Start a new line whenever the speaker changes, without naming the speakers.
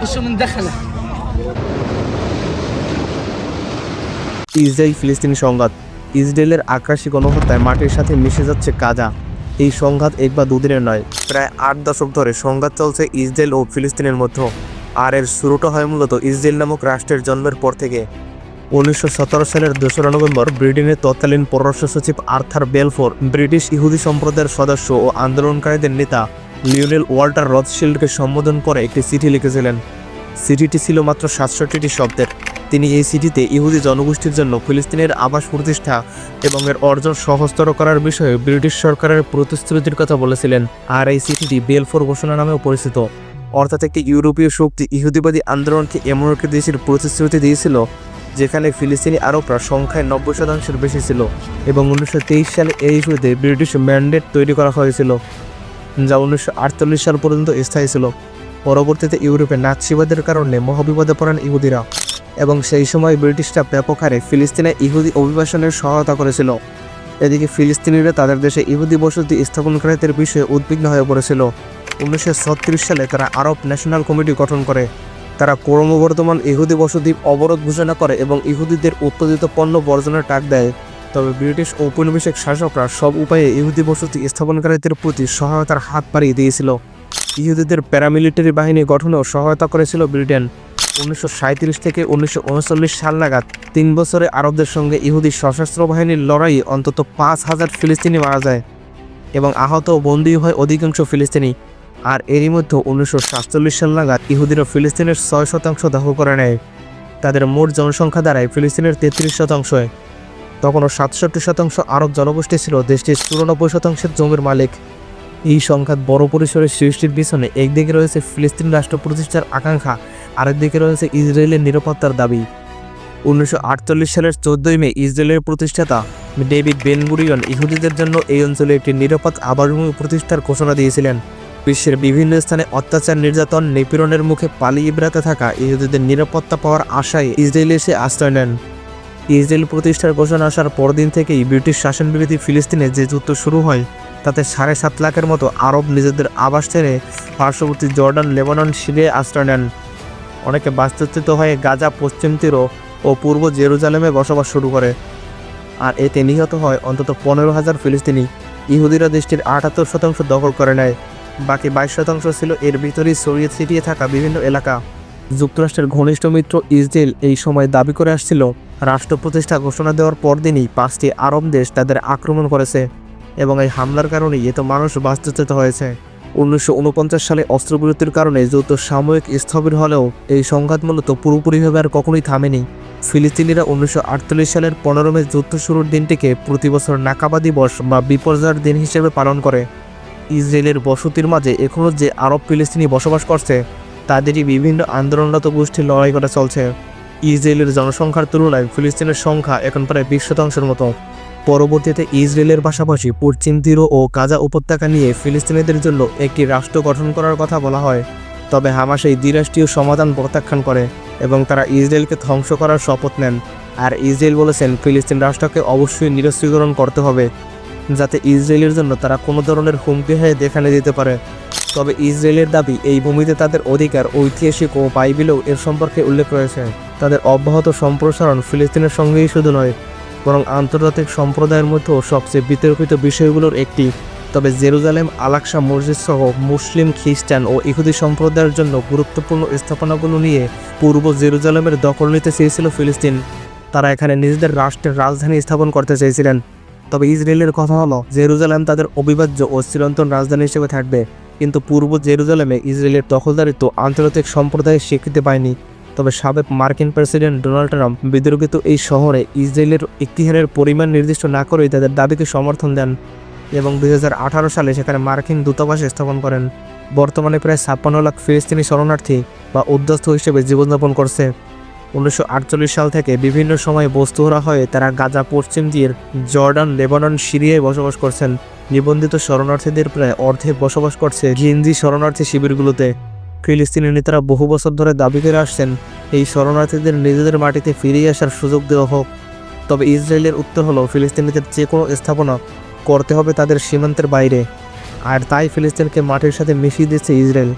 وش من دخله
Israel ফিলিস্তিনি সংঘাত ইসরায়েলের আগ্রাসী গণহত্যায় মাটির সাথে মিশে যাচ্ছে গাজা এই সংঘাত এক বা দুদিনের নয় প্রায় আট দশক ধরে সংঘাত চলছে ইসরায়েল ও ফিলিস্তিনের মধ্যে আর এর শুরুটা হয় মূলত ইসরায়েল নামক রাষ্ট্রের জন্মের পর থেকে উনিশশো সতেরো সালের দোসরা নভেম্বর ব্রিটেনের তৎকালীন পররাষ্ট্র সচিব আর্থার বেলফোর ব্রিটিশ ইহুদি সম্প্রদায়ের সদস্য ও আন্দোলনকারীদের নেতা লিওনেল ওয়াল্টার রথশিল্ডকে সম্বোধন করে একটি চিঠি লিখেছিলেন। চিঠিটি ছিল মাত্র সাতষট্টিটি শব্দের। তিনি এই চিঠিতে ইহুদি জনগোষ্ঠীর জন্য ফিলিস্তিনের আবাস প্রতিষ্ঠা এবং এর অর্জন সহজতর করার বিষয়ে ব্রিটিশ সরকারের প্রতিশ্রুতির কথা বলেছিলেন। আর এই চিঠিটি বেলফোর ঘোষণা নামেও পরিচিত। অর্থাৎ একটি ইউরোপীয় শক্তি ইহুদিবাদী আন্দোলনকে এমন একটি দেশের প্রতিশ্রুতি দিয়েছিল, যেখানে ফিলিস্তিনি আরবরা সংখ্যায় নব্বই শতাংশের বেশি ছিল এবং উনিশশো তেইশ সালে এই ইস্যুতে ব্রিটিশ ম্যান্ডেট তৈরি করা হয়েছিল। যা উনিশশো সাল পর্যন্ত স্থায়ী ছিল। পরবর্তীতে ইউরোপে নাৎসিবাদের কারণে মহাবিপদে পড়েন ইহুদিরা এবং সেই সময় ব্রিটিশরা ব্যাপক হারে ফিলিস্তিনে ইহুদি অভিবাসনের সহায়তা করেছিল। এদিকে ফিলিস্তিনিরা তাদের দেশে ইহুদি বসতি স্থাপনকারীদের বিষয়ে উদ্বিগ্ন হয়ে পড়েছিল। উনিশশো ছত্রিশ সালে তারা আরব ন্যাশনাল কমিটি গঠন করে। তারা ক্রমবর্ধমান ইহুদি বসতি অবরোধ ঘোষণা করে এবং ইহুদিদের উৎপাদিত পণ্য বর্জনের ডাক দেয়। তবে ব্রিটিশ ঔপনিবেশিক শাসকরা সব উপায়ে ইহুদি বসতি স্থাপনকারীদের প্রতি সহায়তার হাত বাড়িয়ে দিয়েছিল। ইহুদিদের প্যারামিলিটারি বাহিনী গঠনেও সহায়তা করেছিল ব্রিটেন। উনিশশো সাঁইত্রিশ থেকে উনিশশো উনচল্লিশ সাল নাগাদ তিন বছরে আরবদের সঙ্গে ইহুদি সশস্ত্র বাহিনীর লড়াইয়ে অন্তত পাঁচ হাজার ফিলিস্তিনি মারা যায় এবং আহত ও বন্দী হয় অধিকাংশ ফিলিস্তিনি। আর এরই মধ্যে উনিশশো সাতচল্লিশ সাল নাগাদ ইহুদিরা ফিলিস্তিনের ছয় শতাংশ দখল করে নেয়। তাদের মোট জনসংখ্যা দাঁড়ায় ফিলিস্তিনের তেত্রিশ শতাংশে তখনও সাতষট্টি শতাংশ আরব জনগোষ্ঠী ছিল দেশটির চুরানব্বই শতাংশের জমির মালিক। এই সংঘাত বড় পরিসরে সৃষ্টির পিছনে একদিকে রয়েছে ফিলিস্তিন রাষ্ট্র প্রতিষ্ঠার আকাঙ্ক্ষা, আরেকদিকে রয়েছে ইসরায়েলের নিরাপত্তার দাবি। উনিশশো আটচল্লিশ সালের চোদ্দই মে ইসরায়েলের প্রতিষ্ঠাতা ডেভিড বেনগুরিয়ন ইহুদিদের জন্য এই অঞ্চলে একটি নিরাপদ আবাসভূমি প্রতিষ্ঠার ঘোষণা দিয়েছিলেন। বিশ্বের বিভিন্ন স্থানে অত্যাচার, নির্যাতন, নিপীড়নের মুখে পালিয়ে বেড়াতে থাকা ইহুদিদের নিরাপত্তা পাওয়ার আশায় ইসরায়েলে এসে আশ্রয় নেন। ইসরায়েল প্রতিষ্ঠার ঘোষণা আসার পরদিন থেকেই ব্রিটিশ শাসন বিরোধী ফিলিস্তিনে যে যুদ্ধ শুরু হয়, তাতে সাড়ে সাত লাখের মতো আরব নিজেদের আবাস ছেড়ে পার্শ্ববর্তী জর্ডান, লেবানন সিরিয়ায় আশ্রয় নেন। অনেকে বাস্তুচ্যুত হয়ে গাজা, পশ্চিম তীর ও পূর্ব জেরুজালেমে বসবাস শুরু করে। আর এতে নিহত হয় অন্তত পনেরো হাজার ফিলিস্তিনি। ইহুদিরা দেশটির আটাত্তর শতাংশ দখল করে নেয়। বাকি বাইশ শতাংশ ছিল এর ভিতরেই ছড়িয়ে ছিটিয়ে থাকা বিভিন্ন এলাকা। যুক্তরাষ্ট্রের ঘনিষ্ঠ মিত্র ইসরায়েল এই সময় দাবি করে আসছিল রাষ্ট্র প্রতিষ্ঠা ঘোষণা দেওয়ার পরদিনই পাঁচটি আরব দেশ তাদের আক্রমণ করেছে এবং এই হামলার কারণেই এত মানুষ বাস্তুচ্যুত হয়েছে। উনিশশো ঊনপঞ্চাশ সালে অস্ত্রবিরতির কারণে যুদ্ধ সাময়িক স্থবির হলেও এই সংঘাত মূলত পুরোপুরিভাবে আর কখনোই থামেনি। ফিলিস্তিনিরা উনিশশো আটচল্লিশ সালের পনেরো মে যুদ্ধ শুরুর দিনটিকে প্রতি বছর নাকাবা দিবস বা বিপর্যয়ের দিন হিসেবে পালন করে। ইসরায়েলের বসতির মাঝে এখনও যে আরব ফিলিস্তিনি বসবাস করছে, তাদেরই বিভিন্ন আন্দোলনরত গোষ্ঠীর লড়াই করা চলছে। ইসরায়েলের জনসংখ্যার তুলনায় ফিলিস্তিনের সংখ্যা এখন প্রায় বিশ শতাংশের মতো। পরবর্তীতে ইসরায়েলের পাশাপাশি পশ্চিম তীর ও গাজা উপত্যকা নিয়ে ফিলিস্তিনিদের জন্য একটি রাষ্ট্র গঠন করার কথা বলা হয়। তবে হামাস এই দ্বিরাষ্ট্রীয় সমাধান প্রত্যাখ্যান করে এবং তারা ইসরায়েলকে ধ্বংস করার শপথ নেন। আর ইসরায়েল বলেছেন, ফিলিস্তিন রাষ্ট্রকে অবশ্যই নিরস্ত্রীকরণ করতে হবে, যাতে ইসরায়েলের জন্য তারা কোনো ধরনের হুমকি হয়ে দেখানে দিতে পারে। তবে ইসরায়েলের দাবি, এই ভূমিতে তাদের অধিকার, ঐতিহাসিক ও বাইবেলেও এর সম্পর্কে উল্লেখ রয়েছে। তাদের অব্যাহত সম্প্রসারণ ফিলিস্তিনের সঙ্গেই শুধু নয়, বরং আন্তর্জাতিক সম্প্রদায়ের মধ্যেও সবচেয়ে বিতর্কিত বিষয়গুলোর একটি। তবে জেরুজালেম আলাকসা মসজিদ সহ মুসলিম, খ্রিস্টান ও ইহুদি সম্প্রদায়ের জন্য গুরুত্বপূর্ণ স্থাপনাগুলো নিয়ে পূর্ব জেরুজালেমের দখল নিতে চেয়েছিল ফিলিস্তিন। তারা এখানে নিজেদের রাষ্ট্রের রাজধানী স্থাপন করতে চেয়েছিলেন। তবে ইসরায়েলের কথা হলো, জেরুজালেম তাদের অবিভাজ্য ও চিরন্তন রাজধানী হিসেবে থাকবে। কিন্তু পূর্ব জেরুজালেমে ইসরায়েলের দখলদারিত্ব আন্তর্জাতিক সম্প্রদায়ের স্বীকৃতি পায়নি। তবে সাবেক মার্কিন প্রেসিডেন্ট ডোনাল্ড ট্রাম্প বিতর্কিত এই শহরে ইসরায়েলের ইতিহারের পরিমাণ নির্দিষ্ট না করেই তাদের দাবিকে সমর্থন দেন এবং দু হাজার আঠারো সালে সেখানে মার্কিন দূতাবাস স্থাপন করেন। বর্তমানে প্রায় ছাপ্পান্ন লাখ ফিলিস্তিনি শরণার্থী বা উদ্যস্ত হিসেবে জীবনযাপন করছে। উনিশশো আটচল্লিশ সাল থেকে বিভিন্ন সময় বস্তুহরা হয়ে তারা গাজা, পশ্চিম তীর, জর্ডান, লেবানন, সিরিয়ায় বসবাস করছেন। নিবন্ধিত শরণার্থীদের প্রায় অর্ধেক বসবাস করছে গিনজি শরণার্থী শিবিরগুলোতে। ফিলিস্তিনি নেতারা বহু বছর ধরে দাবি করে আসছেন, এই শরণার্থীদের নিজেদের মাটিতে ফিরিয়ে আসার সুযোগ দেওয়া হোক। তবে ইসরায়েলের উত্তর হলো, ফিলিস্তিনিদের যে কোনো স্থাপনা করতে হবে তাদের সীমান্তের বাইরে। আর তাই ফিলিস্তিনকে মাটির সাথে মিশিয়ে দিচ্ছে ইসরায়েল।